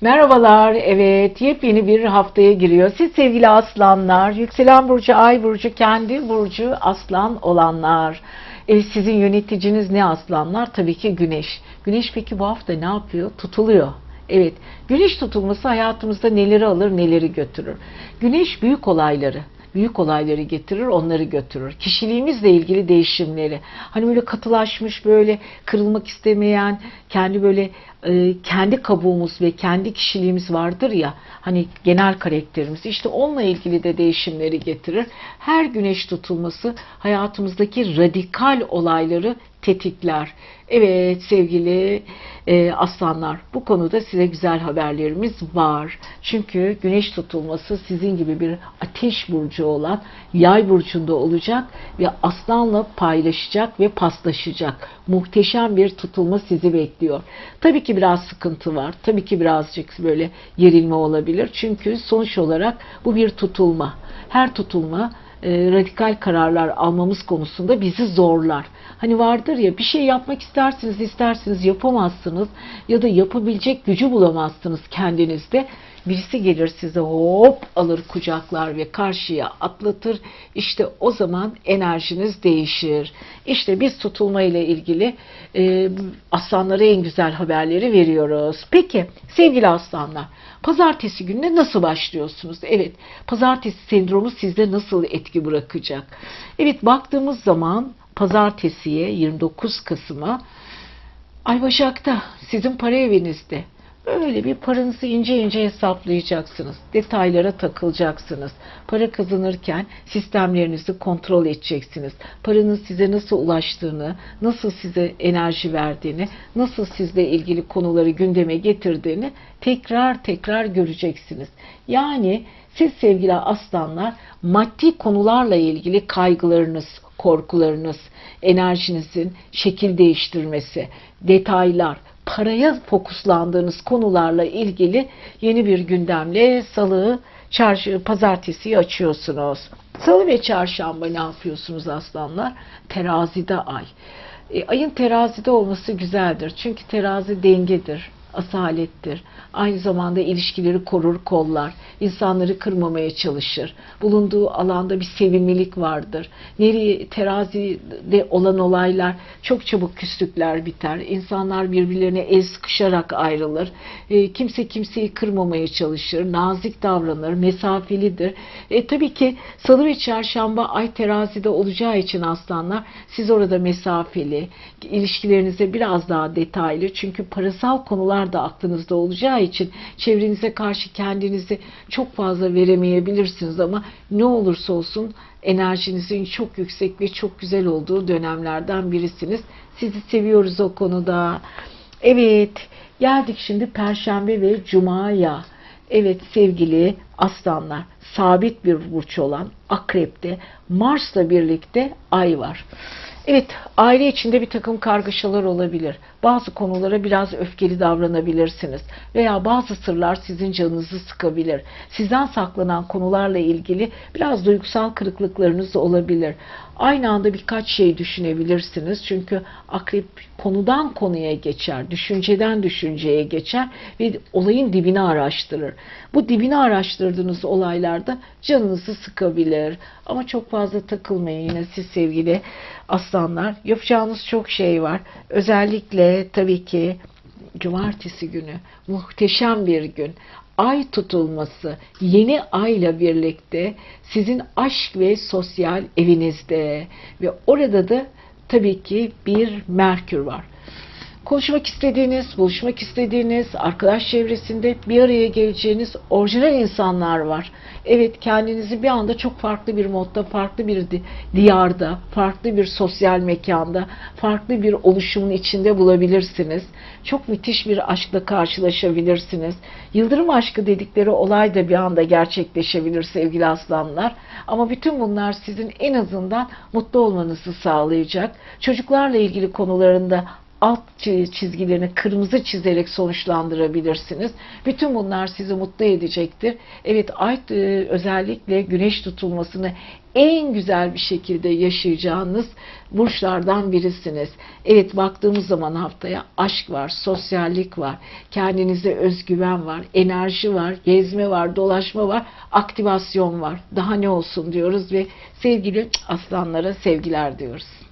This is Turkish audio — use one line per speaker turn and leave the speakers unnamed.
Merhabalar, evet yepyeni bir haftaya giriyor. Siz sevgili aslanlar, yükselen burcu, ay burcu, kendi burcu aslan olanlar. E, sizin yöneticiniz ne aslanlar? Tabii ki güneş. Güneş peki bu hafta ne yapıyor? Tutuluyor. Evet, güneş tutulması hayatımızda neleri alır, neleri götürür. Güneş büyük olayları, büyük olayları getirir, onları götürür. Kişiliğimizle ilgili değişimleri. Hani böyle katılaşmış, böyle kırılmak istemeyen, kendi böyle e, kendi kabuğumuz ve kendi kişiliğimiz vardır ya, hani genel karakterimiz. İşte onunla ilgili de değişimleri getirir. Her güneş tutulması hayatımızdaki radikal olayları tetikler. Evet sevgili e, aslanlar bu konuda size güzel haberlerimiz var. Çünkü güneş tutulması sizin gibi bir ateş burcu olan yay burcunda olacak ve aslanla paylaşacak ve paslaşacak. Muhteşem bir tutulma sizi bekliyor. Tabii ki biraz sıkıntı var. Tabii ki birazcık böyle gerilme olabilir. Çünkü sonuç olarak bu bir tutulma. Her tutulma e, radikal kararlar almamız konusunda bizi zorlar. Hani vardır ya bir şey yapmak istersiniz istersiniz yapamazsınız ya da yapabilecek gücü bulamazsınız kendinizde. Birisi gelir size hop alır kucaklar ve karşıya atlatır. İşte o zaman enerjiniz değişir. İşte biz tutulma ile ilgili e, aslanlara en güzel haberleri veriyoruz. Peki sevgili aslanlar pazartesi gününe nasıl başlıyorsunuz? Evet pazartesi sendromu sizde nasıl etki bırakacak? Evet baktığımız zaman pazartesiye 29 Kasım'a Ay Başak'ta sizin para evinizde böyle bir paranızı ince ince hesaplayacaksınız. Detaylara takılacaksınız. Para kazanırken sistemlerinizi kontrol edeceksiniz. Paranın size nasıl ulaştığını, nasıl size enerji verdiğini, nasıl sizle ilgili konuları gündeme getirdiğini tekrar tekrar göreceksiniz. Yani siz sevgili aslanlar maddi konularla ilgili kaygılarınız, korkularınız, enerjinizin şekil değiştirmesi, detaylar, paraya fokuslandığınız konularla ilgili yeni bir gündemle salı, çarşı, pazartesiyi açıyorsunuz. Salı ve çarşamba ne yapıyorsunuz aslanlar? Terazide ay. E, ayın terazide olması güzeldir. Çünkü terazi dengedir, asalettir. Aynı zamanda ilişkileri korur, kollar. insanları kırmamaya çalışır. Bulunduğu alanda bir sevimlilik vardır. Nereye terazide olan olaylar çok çabuk küslükler biter. İnsanlar birbirlerine el sıkışarak ayrılır. E, kimse kimseyi kırmamaya çalışır. Nazik davranır, mesafelidir. E, tabii ki salı ve çarşamba ay terazide olacağı için aslanlar siz orada mesafeli, ilişkilerinize biraz daha detaylı. Çünkü parasal konular da aklınızda olacağı için çevrenize karşı kendinizi çok fazla veremeyebilirsiniz ama ne olursa olsun enerjinizin çok yüksek ve çok güzel olduğu dönemlerden birisiniz. Sizi seviyoruz o konuda. Evet, geldik şimdi Perşembe ve Cuma'ya. Evet sevgili aslanlar, sabit bir burç olan Akrep'te Mars'la birlikte Ay var. Evet, aile içinde bir takım kargaşalar olabilir. Bazı konulara biraz öfkeli davranabilirsiniz. Veya bazı sırlar sizin canınızı sıkabilir. Sizden saklanan konularla ilgili biraz duygusal kırıklıklarınız olabilir. Aynı anda birkaç şey düşünebilirsiniz. Çünkü akrep konudan konuya geçer, düşünceden düşünceye geçer ve olayın dibini araştırır. Bu dibini araştırdığınız olaylarda canınızı sıkabilir. Ama çok fazla takılmayın yine siz sevgili aslanlar. Yapacağınız çok şey var. Özellikle tabii ki cumartesi günü muhteşem bir gün. Ay tutulması yeni ayla birlikte sizin aşk ve sosyal evinizde ve orada da tabii ki bir Merkür var konuşmak istediğiniz, buluşmak istediğiniz, arkadaş çevresinde bir araya geleceğiniz orijinal insanlar var. Evet kendinizi bir anda çok farklı bir modda, farklı bir di- diyarda, farklı bir sosyal mekanda, farklı bir oluşumun içinde bulabilirsiniz. Çok müthiş bir aşkla karşılaşabilirsiniz. Yıldırım aşkı dedikleri olay da bir anda gerçekleşebilir sevgili aslanlar. Ama bütün bunlar sizin en azından mutlu olmanızı sağlayacak. Çocuklarla ilgili konularında alt çi- çizgilerini kırmızı çizerek sonuçlandırabilirsiniz. Bütün bunlar sizi mutlu edecektir. Evet ay e, özellikle güneş tutulmasını en güzel bir şekilde yaşayacağınız burçlardan birisiniz. Evet baktığımız zaman haftaya aşk var, sosyallik var, kendinize özgüven var, enerji var, gezme var, dolaşma var, aktivasyon var. Daha ne olsun diyoruz ve sevgili aslanlara sevgiler diyoruz.